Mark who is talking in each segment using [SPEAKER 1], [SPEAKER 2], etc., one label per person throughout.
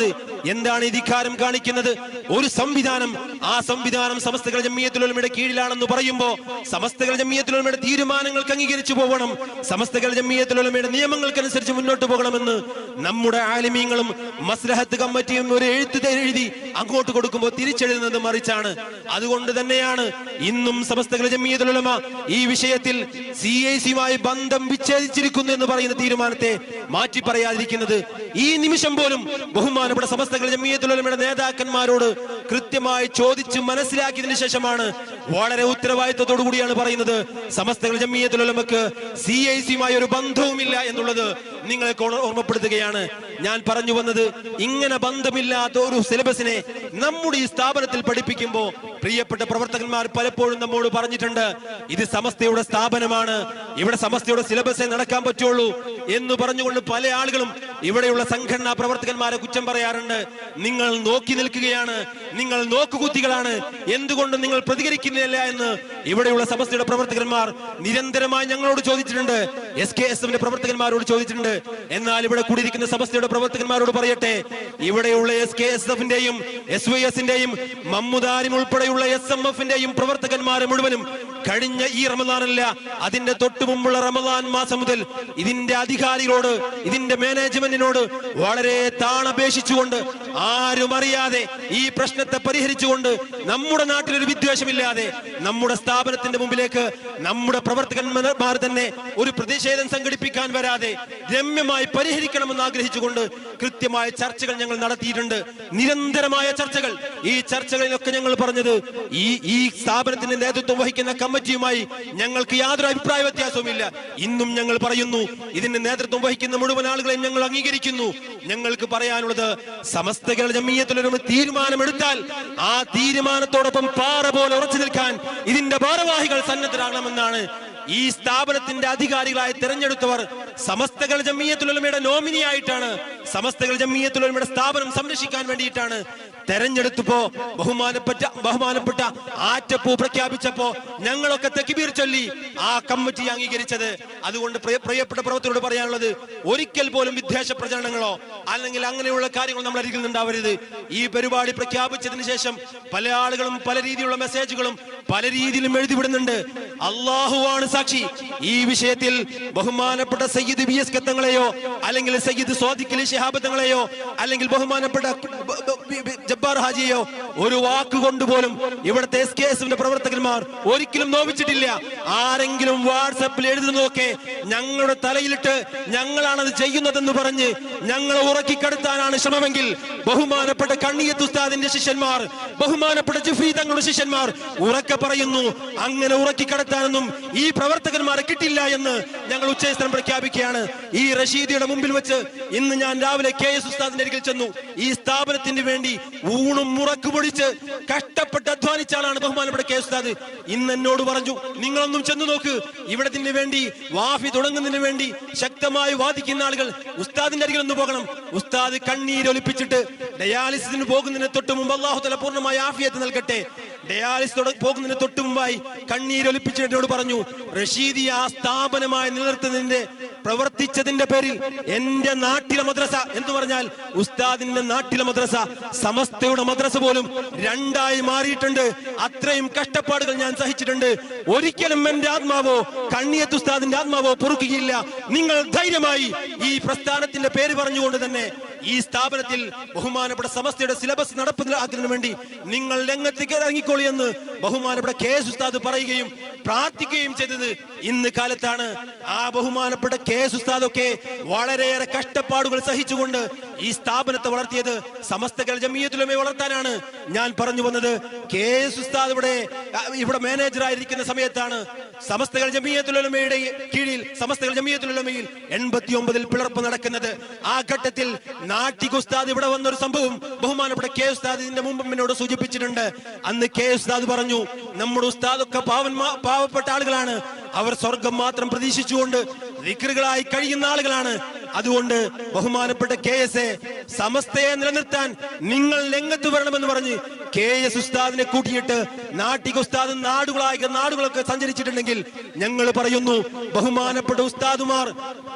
[SPEAKER 1] പറഞ്ഞത് എന്താണ് ഇധികാരം കാണിക്കുന്നത്? ഒരു സംവിധാനം ആ സംവിധാനം സമസ്തകൾ ജമ്മിയത്തുലമയുടെ കീഴിലാണെന്ന് പറയുമ്പോ സമസ്തകൾ ജമ്മിയത്തുലമയുടെ തീരുമാനങ്ങൾക്ക് അംഗീകരിച്ചു പോകണം സമസ്തകൾ ജമ്മിയത്തുലമയുടെ നിയമങ്ങൾക്കനുസരിച്ച് മുന്നോട്ട് പോകണമെന്ന് നമ്മുടെ ആലിമീങ്ങളും മസ്ലഹത്ത് കമ്മിറ്റിയും ഒരു എഴുത്ത് എഴുതി അങ്ങോട്ട് കൊടുക്കുമ്പോൾ തിരിച്ചെഴുതുന്നത് മറിച്ചാണ്. അതുകൊണ്ട് തന്നെയാണ് ഇന്നും സമസ്തകൾ ജമ്മിയത്തുലമ ഈ വിഷയത്തിൽ സി ഐ സിയുമായി ബന്ധം വിച്ഛേദിച്ചിരിക്കുന്നു എന്ന് പറയുന്ന തീരുമാനത്തെ മാറ്റി പറയാതിരിക്കുന്നത് ഈ നിമിഷം പോലും ബഹുമാനപ്പെട്ട സമസ്തകൾ ജമ്മിയത്തുലമയുടെ നേതാക്കന്മാരോട് കൃത്യമായി ചോദിച്ച് മനസ്സിലാക്കിയതിനു ശേഷമാണ് വളരെ ഉത്തരവാദിത്വത്തോടു കൂടിയാണ് പറയുന്നത്. സമസ്തകൾ ജമ്മിയത്തുലമക്ക് സി ഐ സിയുമായി ഒരു ബന്ധവുമില്ല എന്നുള്ളത് നിങ്ങളെ ഓർ- ഓർമ്മപ്പെടുത്തുകയാണ്. ഞാൻ പറഞ്ഞു വന്നത് ഇങ്ങനെ ബന്ധമില്ലാത്ത ഒരു സിലബസിനെ നമ്മുടെ ഈ സ്ഥാപനത്തിൽ പഠിപ്പിക്കുമ്പോൾ പ്രിയപ്പെട്ട പ്രവർത്തകന്മാർ പലപ്പോഴും നമ്മോട് പറഞ്ഞിട്ടുണ്ട് ഇത് സമസ്തയുടെ സ്ഥാപനമാണ്. ഇവിടെ സമസ്തയുടെ സിലബസേ നടക്കാൻ പറ്റുള്ളൂ. എന്ന് പറഞ്ഞുകൊണ്ട് പല ആളുകളും ഇവിടെയുള്ള സംഘടനാ പ്രവർത്തകന്മാരെ കുറ്റം പറയാറുണ്ട്. നിങ്ങൾ നോക്കി നിൽക്കുകയാണ്. നിങ്ങൾ നോക്കുകുത്തികളാണ്. എന്തുകൊണ്ട് നിങ്ങൾ പ്രതികരിക്കുന്നില്ല എന്ന് ഇവിടെയുള്ള സമസ്തയുടെ പ്രവർത്തകന്മാർ നിരന്തരമായി ഞങ്ങളോട് ചോദിച്ചിട്ടുണ്ട്. എസ് കെ എസ് പ്രവർത്തകന്മാരോട് ചോദിച്ചിട്ടുണ്ട്. എന്നാൽ ഇവിടെ കൂടിയിരിക്കുന്ന സമസ്തയുടെ പ്രവർത്തകന്മാരോട് പറയട്ടെ. ഇവിടെയുള്ള എസ് കെ എസ് എഫിന്റെയും എസ് വൈ എസിന്റെയും മമ്മുദാരിം ഉൾപ്പെടെയുള്ള എസ് എം എഫിന്റെയും പ്രവർത്തകന്മാരെ മുഴുവനും കഴിഞ്ഞ ഈ റമദാനല്ല അതിന്റെ തൊട്ടു മുമ്പുള്ള റമദാൻ മാസം മുതൽ ഇതിന്റെ അധികാരികളോട് ഇതിന്റെ മാനേജ്മെന്റിനോട് വളരെ താണപേക്ഷിച്ചുകൊണ്ട് ആരും അറിയാതെ ഈ പ്രശ്നത്തെ പരിഹരിച്ചുകൊണ്ട് നമ്മുടെ നാട്ടിലൊരു വിദ്വേഷമില്ലാതെ നമ്മുടെ സ്ഥാപനത്തിന്റെ മുമ്പിലേക്ക് നമ്മുടെ പ്രവർത്തകന്മാർ തന്നെ ഒരു പ്രതിഷേധം സംഘടിപ്പിക്കാൻ വരാതെ രമ്യമായി പരിഹരിക്കണമെന്ന് ആഗ്രഹിച്ചുകൊണ്ട് കൃത്യമായ ചർച്ചകൾ ഞങ്ങൾ നടത്തിയിട്ടുണ്ട്. നിരന്തരമായ ചർച്ചകൾ. ഈ ചർച്ചകളിലൊക്കെ ഞങ്ങൾ പറഞ്ഞത് ഈ ഈ സ്ഥാപനത്തിന്റെ നേതൃത്വം വഹിക്കുന്ന കമ്മിറ്റിയുമായി ഞങ്ങൾക്ക് യാതൊരു അഭിപ്രായ വ്യത്യാസവുമില്ല. ഇന്നും ഞങ്ങൾ പറയുന്നു ഇതിന്റെ നേതൃത്വം വഹിക്കുന്ന മുഴുവൻ ആളുകളെയും ഞങ്ങൾ അംഗീകരിക്കുന്നു. ഞങ്ങൾക്ക് പറയാനുള്ളത് സമസ്ത കേരള ജമീയത്തിലൊരു തീരുമാനമെടുത്താൽ ആ തീരുമാനത്തോടൊപ്പം പാറ പോലെ ഉറച്ചു നിൽക്കാൻ ഇതിന്റെ ഭാരവാഹികൾ സന്നദ്ധരാകണമെന്നാണ് ഈ സ്ഥാപനത്തിന്റെ അധികാരികളായി തെരഞ്ഞെടുത്തവർ സമസ്തകൾ ജമീയത്തുലമയുടെ നോമിനിയായിട്ടാണ് സമസ്തകൾ ജമീയത്തുലമയുടെ സ്ഥാപനം സംരക്ഷിക്കാൻ വേണ്ടിയിട്ടാണ് തെരഞ്ഞെടുത്തപ്പോ ബഹുമാനപ്പെട്ട ബഹുമാനപ്പെട്ട ആറ്റപ്പൂ പ്രഖ്യാപിച്ചപ്പോ ഞങ്ങളൊക്കെ തെക്കിബീർ ചൊല്ലി ആ കമ്മിറ്റി അംഗീകരിച്ചത്. അതുകൊണ്ട് പ്രിയ- പ്രിയപ്പെട്ട പ്രവർത്തകരോട് പറയാനുള്ളത് ഒരിക്കൽ പോലും വിദ്വേഷ പ്രചരണങ്ങളോ അല്ലെങ്കിൽ അങ്ങനെയുള്ള കാര്യങ്ങൾ നമ്മൾ അരികിൽ നിന്നുണ്ടാവരുത്. ഈ പരിപാടി പ്രഖ്യാപിച്ചതിന് ശേഷം പല ആളുകളും പല രീതിയിലുള്ള മെസ്സേജുകളും പല രീതിയിലും എഴുതിവിടുന്നുണ്ട്. അള്ളാഹുവാണ് സാക്ഷി. ഈ വിഷയത്തിൽ ബഹുമാനപ്പെട്ട സയ്യിദ് ബി എസ് കത്തങ്ങളെയോ അല്ലെങ്കിൽ സയ്യിദ് സ്വാദിഖ് അലി ശിഹാബ് തങ്ങളെയോ അല്ലെങ്കിൽ ബഹുമാനപ്പെട്ട ജബ്ബാർ ഹാജിയോ ഒരു വാക്ക് കൊണ്ടുപോലും ഇവിടുത്തെ എസ് കെ എസിന്റെ പ്രവർത്തകന്മാർ ഒരിക്കലും നോവിച്ചിട്ടില്ല. ആരെങ്കിലും വാട്സപ്പിൽ എഴുതുന്നതൊക്കെ ഞങ്ങളുടെ തലയിലിട്ട് ഞങ്ങളാണത് ചെയ്യുന്നതെന്ന് പറഞ്ഞ് ഞങ്ങളെ ഉറക്കിക്കെടുത്താനാണ് ശ്രമമെങ്കിൽ ബഹുമാനപ്പെട്ട കണ്ണിയത്ത് ഉസ്താദിന്റെ ശിഷ്യന്മാർ ബഹുമാനപ്പെട്ട ജുഫി തങ്ങളുടെ ശിഷ്യന്മാർ ഉറക്കെ പറയുന്നു അങ്ങനെ ഉറക്കിക്കടത്താനൊന്നും ഈ പ്രവർത്തകന്മാരെ കിട്ടില്ല എന്ന് ഞങ്ങൾ ഉച്ചസ്ഥലം പ്രഖ്യാപിക്കുകയാണ്. ഈ റഷീദിയുടെ മുമ്പിൽ വെച്ച് ഇന്ന് ഞാൻ രാവിലെ കെ എസ് ഉസ്താദിന്റെ അരികിൽ ചെന്നു. ഈ സ്ഥാപനത്തിന് വേണ്ടി ഊണും മുറക്ക് പൊടിച്ച് കഷ്ടപ്പെട്ട് അധ്വാനിച്ചാലാണ് ബഹുമാനപ്പെട്ട കെ ഉസ്താദ്. ഇന്ന് എന്നോട് പറഞ്ഞു നിങ്ങളൊന്നും ചെന്നു നോക്ക്. ഇവിടത്തിന് വേണ്ടി വാഫി തുടങ്ങുന്നതിന് വേണ്ടി ശക്തമായി വാദിക്കുന്ന ആളുകൾ ഉസ്താദിന്റെ അരികിൽ ഒന്ന് പോകണം. ഉസ്താദ് കണ്ണീരൊലിപ്പിച്ചിട്ട് ഡയാലിസിന് പോകുന്നതിന് തൊട്ട് മുമ്പ് അള്ളാഹു തല പൂർണമായി ആഫിയത്ത് നൽകട്ടെ. ഡയാലിസ് പോകുന്നതിന് തൊട്ട് മുമ്പായി കണ്ണീരൊലിപ്പിച്ചിട്ട് എന്നോട് പറഞ്ഞു റഷീദി ആ സ്ഥാപനമായി നിലനിർത്തുന്നതിന്റെ പ്രവർത്തിച്ചതിന്റെ പേരിൽ എന്റെ നാട്ടിലെ മദ്രസ എന്ന് പറഞ്ഞാൽ ഉസ്താദിന്റെ നാട്ടിലെ മദ്രസ സമസ്തയുടെ മദ്രസ പോലും രണ്ടായി മാറിയിട്ടുണ്ട്. അത്രയും കഷ്ടപ്പാടുകൾ ഞാൻ സഹിച്ചിട്ടുണ്ട്. ഒരിക്കലും എന്റെ ആത്മാവോ കണ്ണിയത്ത് ഉസ്താദിന്റെ ആത്മാവോ പൊറുക്കുകയില്ല. നിങ്ങൾ ധൈര്യമായി ഈ പ്രസ്ഥാനത്തിന്റെ പേര് പറഞ്ഞുകൊണ്ട് തന്നെ ഈ സ്ഥാപനത്തിൽ ബഹുമാനപ്പെട്ട സമസ്തയുടെ സിലബസ് നടപ്പിലാക്കുന്നതിന് വേണ്ടി നിങ്ങൾ രംഗത്തേക്ക് ഇറങ്ങിക്കോളി എന്ന് ബഹുമാനപ്പെട്ട കെ എസ് ഉസ്താദ് പറയുകയും പ്രാർത്ഥിക്കുകയും ചെയ്തത് ഇന്ന് കാലത്താണ്. ആ ബഹുമാനപ്പെട്ട കെ എസ് ഉസ്താദൊക്കെ വളരെയേറെ കഷ്ടപ്പാടുകൾ സഹിച്ചുകൊണ്ട് ഈ സ്ഥാപനത്തെ വളർത്തിയത് സമസ്ത ജമീയത്തിലുമേ വളർത്താനാണ് ഞാൻ പറഞ്ഞു വന്നത്. കെ എസ് ഉസ്താദ് ഇവിടെ ഇവിടെ മാനേജർ ആയിരിക്കുന്ന സമയത്താണ് സമസ്തകൾ ജമീയത്തുലമയുടെ കീഴിൽ സമസ്തകൾ ജമീയത്തുലമയിൽ എൺപത്തി ഒമ്പതിൽ പിളർപ്പ് നടക്കുന്നത്. ആ ഘട്ടത്തിൽ നാട്ടിക് ഉസ്താദ് ഇവിടെ വന്ന ഒരു സംഭവം. ബഹുമാനപ്പെട്ട കെ ഉസ്താദിന്റെ മുമ്പ് എന്നോട് സൂചിപ്പിച്ചിട്ടുണ്ട്. അന്ന് കെ ഉസ്താദ് പറഞ്ഞു നമ്മുടെ ഉസ്താദൊക്കെ പാവന്മാ പാവപ്പെട്ട ആളുകളാണ്. അവർ സ്വർഗം മാത്രം പ്രതീക്ഷിച്ചുകൊണ്ട് വിക്രുകളായി കഴിയുന്ന ആളുകളാണ്. അതുകൊണ്ട് ബഹുമാനപ്പെട്ട കെ എസ് എ സമസ്തയെ നിലനിർത്താൻ നിങ്ങൾ രംഗത്ത് വരണമെന്ന് പറഞ്ഞ് കെ എസ് ഉസ്താദിനെ കൂട്ടിയിട്ട് നാട്ടിക ഉസ്താദ് നാടുകളായ നാടുകളൊക്കെ സഞ്ചരിച്ചിട്ടുണ്ടെങ്കിൽ ഞങ്ങൾ പറയുന്നു ബഹുമാനപ്പെട്ട ഉസ്താദുമാർ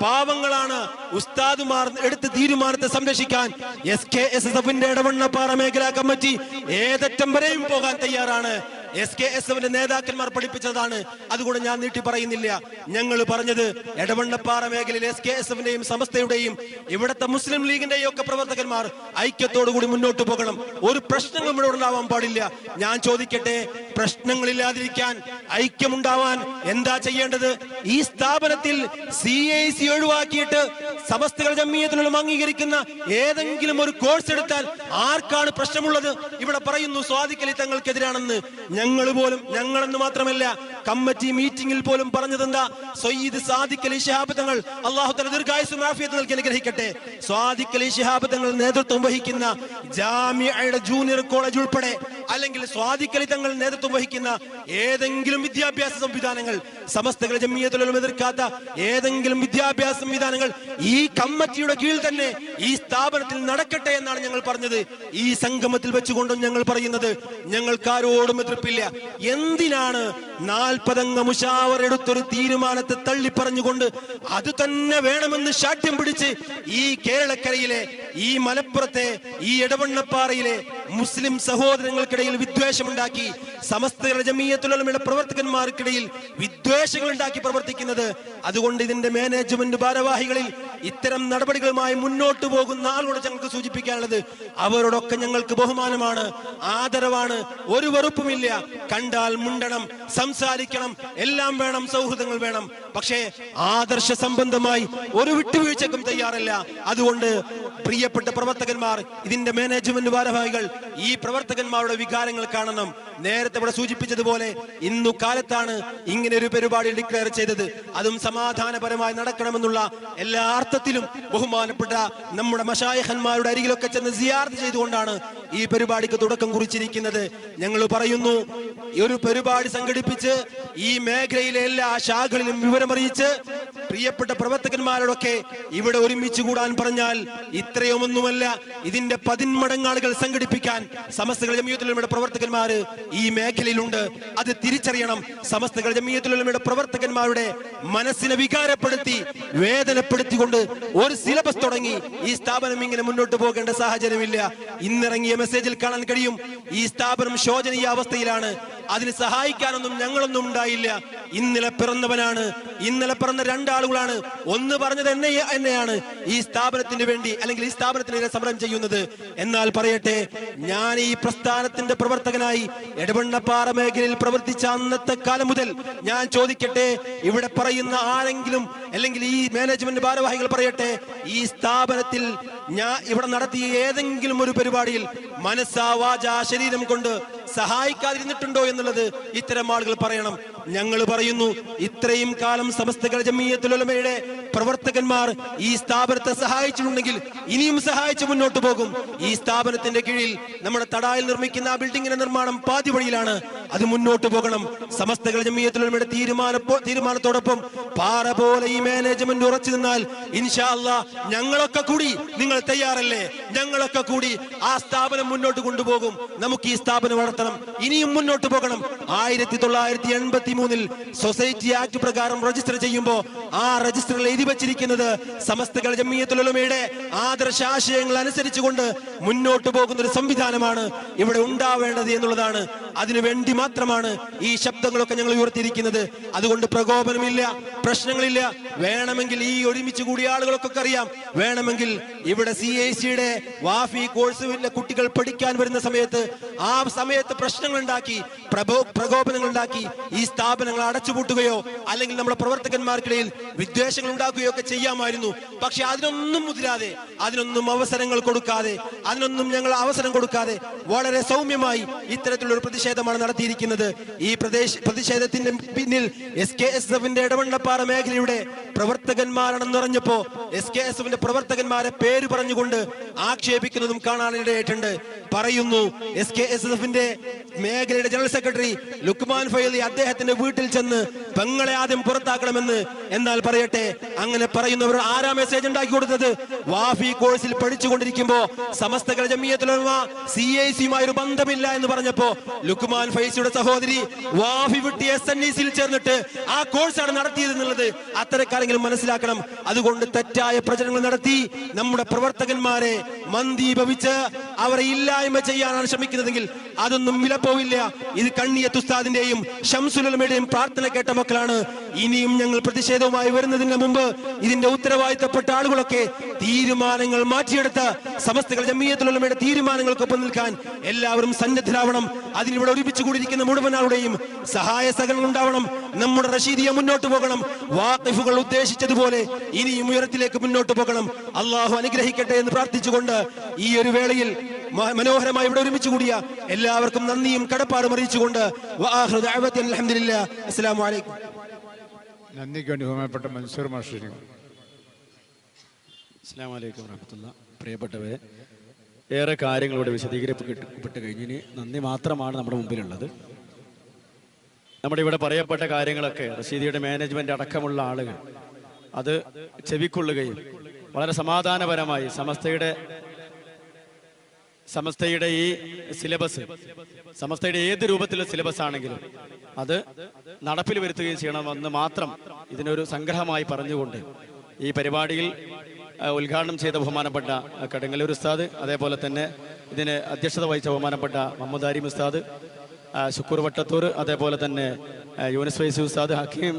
[SPEAKER 1] പാവങ്ങളാണ് ഉസ്താദുമാർ എടുത്ത തീരുമാനത്തെ സംരക്ഷിക്കാൻ എസ് കെ എസ് എസ് എഫിന്റെ ഇടവണ്ണപ്പാറ മേഖലാ കമ്മിറ്റി ഏതറ്റം വരെയും പോകാൻ തയ്യാറാണ്. എസ് കെ എസ് എഫിന്റെ നേതാക്കന്മാർ പഠിപ്പിച്ചതാണ്. അതുകൊണ്ട് ഞാൻ നീട്ടി പറയുന്നില്ല. ഞങ്ങൾ പറഞ്ഞത് എടവണ്ണപ്പാറ മേഖലയിൽ എസ് കെ എസ് എഫിന്റെയും സമസ്തയുടെയും ഇവിടുത്തെ മുസ്ലിം ലീഗിന്റെയും ഒക്കെ പ്രവർത്തകന്മാർ ഐക്യത്തോടുകൂടി മുന്നോട്ട് പോകണം. ഒരു പ്രശ്നങ്ങളും ഇവിടെ ഉണ്ടാവാൻ പാടില്ല. ഞാൻ ചോദിക്കട്ടെ പ്രശ്നങ്ങളില്ലാതിരിക്കാൻ ഐക്യമുണ്ടാവാൻ എന്താ ചെയ്യേണ്ടത്? ഈ സ്ഥാപനത്തിൽ സി ഐ സി ഒഴിവാക്കിയിട്ട് സമസ്തകൾ ജമ്മിയത്തിലുള്ള അംഗീകരിക്കുന്ന ഏതെങ്കിലും ഒരു കോഴ്സ് എടുത്താൽ ആർക്കാണ് പ്രശ്നമുള്ളത്? ഇവിടെ പറയുന്നു സ്വാധിക്കലി തങ്ങൾക്കെതിരാണെന്ന്. ഞങ്ങൾ പോലും ഞങ്ങളെന്ന് മാത്രമല്ല കമ്മിറ്റി മീറ്റിംഗിൽ പോലും പറഞ്ഞതെന്താ? സയ്യിദ് സാദിഖലി ശിഹാബ് തങ്ങൾ അള്ളാഹു തല ദീർഘായുസും ആഫിയത്ത് നൽകി അനുഗ്രഹിക്കട്ടെ. സ്വാദിഖലി ശിഹാബ് തങ്ങൾ നേതൃത്വം വഹിക്കുന്ന ജാമ്യയുടെ ജൂനിയർ കോളേജ് ഉൾപ്പെടെ അല്ലെങ്കിൽ സ്വാദിഖ് തങ്ങൾ നേതൃത്വം വഹിക്കുന്ന ഏതെങ്കിലും വിദ്യാഭ്യാസ സംവിധാനങ്ങൾ സമസ്തകളെ ജമ്മിയത്തിലും എതിർക്കാത്ത ഏതെങ്കിലും വിദ്യാഭ്യാസ സംവിധാനങ്ങൾ ഈ കമ്മിറ്റിയുടെ കീഴിൽ തന്നെ ഈ സ്ഥാപനത്തിൽ നടക്കട്ടെ എന്നാണ് ഞങ്ങൾ പറഞ്ഞത്. ഈ സംഗമത്തിൽ വെച്ചുകൊണ്ടും ഞങ്ങൾ പറയുന്നത് ഞങ്ങൾക്ക് ആരോടും എതിർപ്പില്ല. എന്തിനാണ് നാൽപ്പതംഗ മുഷാവർ എടുത്തൊരു തീരുമാനത്തെ തള്ളി പറഞ്ഞുകൊണ്ട് അത് തന്നെ വേണമെന്ന് ശാഠ്യം പിടിച്ച് ഈ കേരളക്കരയിലെ ഈ മലപ്പുറത്തെ ഈ ഇടവണ്ണപ്പാറയിലെ മുസ്ലിം സഹോദരങ്ങൾക്കിടയിൽ വിദ്വേഷമുണ്ടാക്കി സമസ്ത ജമീയത്തുലമയുടെ പ്രവർത്തകന്മാർക്കിടയിൽ വിദ്വേഷങ്ങൾ ഉണ്ടാക്കി പ്രവർത്തിക്കുന്നത്. അതുകൊണ്ട് ഇതിന്റെ മാനേജ്മെന്റ് ഭാരവാഹികളിൽ ഇത്തരം നടപടികളുമായി മുന്നോട്ട് പോകുന്ന ആളോട് ഞങ്ങൾക്ക് സൂചിപ്പിക്കാനുള്ളത് അവരോടൊക്കെ ഞങ്ങൾക്ക് ബഹുമാനമാണ് ആദരവാണ് ഒരു വെറുപ്പുമില്ല. കണ്ടാൽ മുണ്ടണം സംസാരിക്കണം എല്ലാം വേണം സൗഹൃദങ്ങൾ വേണം. പക്ഷേ ആദർശ സംബന്ധമായി ഒരു വിട്ടുവീഴ്ചക്കും തയ്യാറല്ല. അതുകൊണ്ട് പ്രിയപ്പെട്ട പ്രവർത്തകന്മാർ ഇതിന്റെ മാനേജ്മെന്റ് ഭാരവാഹികൾ ഈ പ്രവർത്തകന്മാരുടെ വികാരങ്ങൾ കാണണം. നേരത്തെ ഇവിടെ സൂചിപ്പിച്ചതുപോലെ ഇന്നു കാലത്താണ് ഇങ്ങനെ ഒരു പരിപാടി ഡിക്ലെയർ ചെയ്തത്. അതും സമാധാനപരമായി നടക്കണമെന്നുള്ള എല്ലാ അർത്ഥത്തിലും ബഹുമാനപ്പെട്ട നമ്മുടെ മഷായഹന്മാരുടെ അരികിലൊക്കെ ചെന്ന് സിയാർത്ത് ചെയ്തുകൊണ്ടാണ് ഈ പരിപാടിക്ക് തുടക്കം കുറിച്ചിരിക്കുന്നത്. ഞങ്ങൾ പറയുന്നു ഈ ഒരു പരിപാടി സംഘടിപ്പിച്ച് ഈ മേഖലയിലെ എല്ലാ ശാഖകളിലും വിവരമറിയിച്ച് പ്രിയപ്പെട്ട പ്രവർത്തകന്മാരോടൊക്കെ ഇവിടെ ഒരുമിച്ച് കൂടാൻ പറഞ്ഞാൽ ഇത്രയുമൊന്നുമല്ല. ഇതിന്റെ പതിന്മടങ്ങ് ആളുകൾ സംഘടിപ്പിക്കാൻ സമസ്തകൾ ജമിയത്തുലമയുടെ പ്രവർത്തകന്മാര് ഈ മേഖലയിലുണ്ട്. അത് തിരിച്ചറിയണം. സമസ്തകൾ ജമിയത്തുലമയുടെ പ്രവർത്തകന്മാരുടെ മനസ്സിനെ വികാരപ്പെടുത്തി വേദനപ്പെടുത്തിക്കൊണ്ട് ഒരു സിലബസ് തുടങ്ങി. ഈ സ്ഥാപനം ഇങ്ങനെ മുന്നോട്ട് പോകേണ്ട സാഹചര്യമില്ല. ഇന്നിറങ്ങിയ മെസ്സേജിൽ കാണാൻ കഴിയും. ഈ സ്ഥാപനം ശോചനീയ അവസ്ഥയിലാണ് അതിന് സഹായിക്കാനൊന്നും ഞങ്ങളൊന്നും ഉണ്ടായില്ല. ഇന്നലെ പിറന്നവനാണ്. ഇന്നലെ പിറന്ന രണ്ടാളുകളാണ്. ഒന്ന് പറഞ്ഞത് എന്നെ എന്നെയാണ് ഈ സ്ഥാപനത്തിന് വേണ്ടി അല്ലെങ്കിൽ ഈ സ്ഥാപനത്തിനെതിരെ സമരം ചെയ്യുന്നത്. എന്നാൽ പറയട്ടെ ഞാൻ ഈ പ്രസ്ഥാനത്തിന്റെ പ്രവർത്തകനായി എടവണ്ണപ്പാറ മേഖലയിൽ പ്രവർത്തിച്ച അന്നത്തെ കാലം മുതൽ ഞാൻ ചോദിക്കട്ടെ ഇവിടെ പറയുന്ന ആരെങ്കിലും അല്ലെങ്കിൽ ഈ മാനേജ്മെന്റ് ഭാരവാഹികൾ പറയട്ടെ ഈ സ്ഥാപനത്തിൽ ഞാൻ ഇവിടെ നടത്തിയ ഏതെങ്കിലും ഒരു പരിപാടിയിൽ മനസ്സാ വാച ശരീരം കൊണ്ട് സഹായിക്കാതിരുന്നിട്ടുണ്ടോ എന്നുള്ളത് ഇത്തരം ആളുകൾ പറയണം. ഞങ്ങൾ പറയുന്നു ഇത്രയും കാലം സമസ്തകൾ ജമീയത്തുലമയുടെ പ്രവർത്തകന്മാർ ഈ സ്ഥാപനത്തെ സഹായിച്ചിട്ടുണ്ടെങ്കിൽ ഇനിയും സഹായിച്ച് മുന്നോട്ട് പോകും. ഈ സ്ഥാപനത്തിന്റെ കീഴിൽ നമ്മുടെ തടായിൽ നിർമ്മിക്കുന്ന ആ ബിൽഡിംഗിന്റെ നിർമ്മാണം പാതിവഴിയിലാണ്. അത് മുന്നോട്ട് പോകണം. സമസ്തകൾ ജമീയത്തുലമയുടെ തീരുമാന തീരുമാനത്തോടൊപ്പം പാറ പോലെ ഈ മാനേജ്മെന്റ് ഉറച്ചു നിന്നാൽ ഇൻഷാല്ല ഞങ്ങളൊക്കെ കൂടി നിങ്ങൾ തയ്യാറല്ലേ? ഞങ്ങളൊക്കെ കൂടി ആ സ്ഥാപനം മുന്നോട്ട് കൊണ്ടുപോകും. നമുക്ക് ഈ സ്ഥാപനം വളർത്തണം. ഇനിയും മുന്നോട്ട് പോകണം. ആയിരത്തി തൊള്ളായിരത്തി എൺപത്തി മൂന്നിൽ സൊസൈറ്റി ആക്ട് പ്രകാരം രജിസ്റ്റർ ചെയ്യുമ്പോൾ ആ രജിസ്റ്ററിൽ എഴുതി വച്ചിരിക്കുന്നത് സമസ്തകൾ ജമ്മിയത്തുലമയുടെ ആദർശാശയങ്ങൾ അനുസരിച്ചുകൊണ്ട് മുന്നോട്ട് പോകുന്ന ഒരു സംവിധാനമാണ് ഇവിടെ ഉണ്ടാവേണ്ടത് എന്നുള്ളതാണ് അതിനു വേണ്ടി മാത്രമാണ് ഈ ശബ്ദങ്ങളൊക്കെ ഞങ്ങൾ ഉയർത്തിയിരിക്കുന്നത്. അതുകൊണ്ട് പ്രകോപനമില്ല പ്രശ്നങ്ങളില്ല. വേണമെങ്കിൽ ഈ ഒരുമിച്ച് കൂടിയ ആളുകൾക്കൊക്കെ അറിയാം. വേണമെങ്കിൽ ഇവിടെ സി ഐ സിയുടെ വാഫി കോഴ്സിലെ കുട്ടികൾ പഠിക്കാൻ വരുന്ന സമയത്ത് ആ സമയത്ത് പ്രശ്നങ്ങൾ ഉണ്ടാക്കി പ്രബോ പ്രകോപനങ്ങൾ ഉണ്ടാക്കി ഈ സ്ഥാപനങ്ങൾ അടച്ചുപൂട്ടുകയോ അല്ലെങ്കിൽ നമ്മുടെ പ്രവർത്തകന്മാർക്കിടയിൽ വിദ്വേഷങ്ങൾ ഉണ്ടാക്കുകയോ ഒക്കെ ചെയ്യാമായിരുന്നു. പക്ഷെ അതിനൊന്നും മുതിരാതെ അതിനൊന്നും അവസരങ്ങൾ കൊടുക്കാതെ അതിനൊന്നും ഞങ്ങൾ അവസരം കൊടുക്കാതെ വളരെ സൗമ്യമായി ഇത്തരത്തിലുള്ള ഒരു പ്രതിഷേധമാണ് നടത്തിയിരിക്കുന്നത്. ഈ പ്രദേശ പ്രതിഷേധത്തിന്റെ പിന്നിൽ എസ് കെ എസ് എഫിന്റെ ഇടവണ്ണപ്പാറ മേഖലയുടെ പ്രവർത്തകന്മാരാണെന്ന് പറഞ്ഞപ്പോ എസ് കെ എസ് എഫിന്റെ പ്രവർത്തകന്മാരെ പേര് പറഞ്ഞുകൊണ്ട് ആക്ഷേപിക്കുന്നതും കാണാനിടയായിട്ടുണ്ട്. പറയുന്നു. എസ് കെ എസ് എഫിന്റെ മേഖലയുടെ ജനറൽ സെക്രട്ടറി ലുക്മാൻ ഫൈലി അദ്ദേഹത്തിന്റെ വീട്ടിൽ ചെന്ന് പെങ്ങളെ ആദ്യം പുറത്താക്കണമെന്ന് എന്നാൽ പറയട്ടെ. അങ്ങനെ പറയുന്നവർ ആരാ മെസ്സേജ് ഉണ്ടാക്കി കൊടുത്തത്? വാഫി കോഴ്സിൽ പഠിച്ചുകൊണ്ടിരിക്കുമ്പോ സമസ്ത ജമിയത്തുലമ സി ഐ സിയുമായി ഒരു ബന്ധമില്ല എന്ന് പറഞ്ഞപ്പോ ലുക്മാൻ ഫൈസിയുടെ സഹോദരി വാഫി വിട്ടി എസ് എൻ ഇ സിയിൽ ചേർന്നിട്ട് ആ കോഴ്സാണ് നടത്തിയത് എന്നുള്ളത് അത്തരക്കാരെങ്കിലും മനസ്സിലാക്കണം. അതുകൊണ്ട് തെറ്റായ പ്രചരണങ്ങൾ നടത്തി നമ്മുടെ പ്രവർത്തകന്മാരെ മന്ദീഭവിച്ച് അവരെ ഇല്ലായ്മ ചെയ്യാനാണ് ശ്രമിക്കുന്നതെങ്കിൽ അതൊന്നും വിലപ്പോവില്ല. ഇത് കണ്ണിയ തുസ്താദിന്റെയും ഷംസുലമയുടെയും പ്രാർത്ഥന കേട്ട മക്കളാണ് ഇനിയും ഞങ്ങൾ പ്രതിഷേധവുമായി വരുന്നതിന് മുമ്പ് ഇതിന്റെ ഉത്തരവാദിത്തപ്പെട്ട ആളുകളൊക്കെ തീരുമാനങ്ങൾ മാറ്റിയെടുത്ത് സമസ്തകൾ ജമീയത്തുലമയുടെ തീരുമാനങ്ങൾക്കൊപ്പം നിൽക്കാൻ എല്ലാവരും സന്നദ്ധരാവണം. അതിനിവിടെ ഒരുമിച്ച് കൂടിയിരിക്കുന്ന മുഴുവൻ ആളുടെയും സഹായ സഹകരണം ഉണ്ടാവണം. നമ്മുടെ റഷീദിയെ മുന്നോട്ട് പോകണം. വാക്കിഫുകൾ ഉദ്ദേശിച്ചതുപോലെ ഇനിയും ഉയരത്തിലേക്ക് മുന്നോട്ട് പോകണം. അള്ളാഹു അനുഗ്രഹിക്കട്ടെ എന്ന് പ്രാർത്ഥിച്ചുകൊണ്ട് ഈ ഒരു വേളയിൽ മനോഹരമായി ഇവിടെ ഒരുമിച്ച് കൂടിയ എല്ലാവർക്കും നന്ദിയും കടപ്പാടും അറിയിച്ചുകൊണ്ട്. അസ്സലാമു അലൈക്കും.
[SPEAKER 2] നന്ദിക്ക് വേണ്ടി ബഹുമാനപ്പെട്ട മൻസൂർ മാഷിനെ
[SPEAKER 3] അസ്സാം വലൈക്കും വറഹമത്തുള്ള. പ്രിയപ്പെട്ടവരെ ഏറെ കാര്യങ്ങളോട് വിശദീകരിക്കപ്പെട്ട് കഴിഞ്ഞിന് നന്ദി മാത്രമാണ് നമ്മുടെ മുമ്പിലുള്ളത്. നമ്മുടെ ഇവിടെ പറയപ്പെട്ട കാര്യങ്ങളൊക്കെ റഷീദിയുടെ മാനേജ്മെന്റ് അടക്കമുള്ള ആളുകൾ അത് ചെവിക്കൊള്ളുകയും വളരെ സമാധാനപരമായി സമസ്തയുടെ സമസ്തയുടെ ഈ സിലബസ് സമസ്തയുടെ ഏത് രൂപത്തിലുള്ള സിലബസ് ആണെങ്കിലും അത് നടപ്പിൽ വരുത്തുകയും ചെയ്യണമെന്ന് മാത്രം ഇതിനൊരു സംഗ്രഹമായി പറഞ്ഞുകൊണ്ട് ഈ പരിപാടിയിൽ ഉദ്ഘാടനം ചെയ്ത ബഹുമാനപ്പെട്ട കടങ്ങല്ലൂർ ഉസ്താദ് അതേപോലെ തന്നെ ഇതിന് അധ്യക്ഷത വഹിച്ച ബഹുമാനപ്പെട്ട മമ്മദാരി ഉസ്താദ് ശുക്കൂർ വട്ടത്തൂർ അതേപോലെ തന്നെ യൂണിസ് വൈസി ഉസ്താദ് ഹക്കീം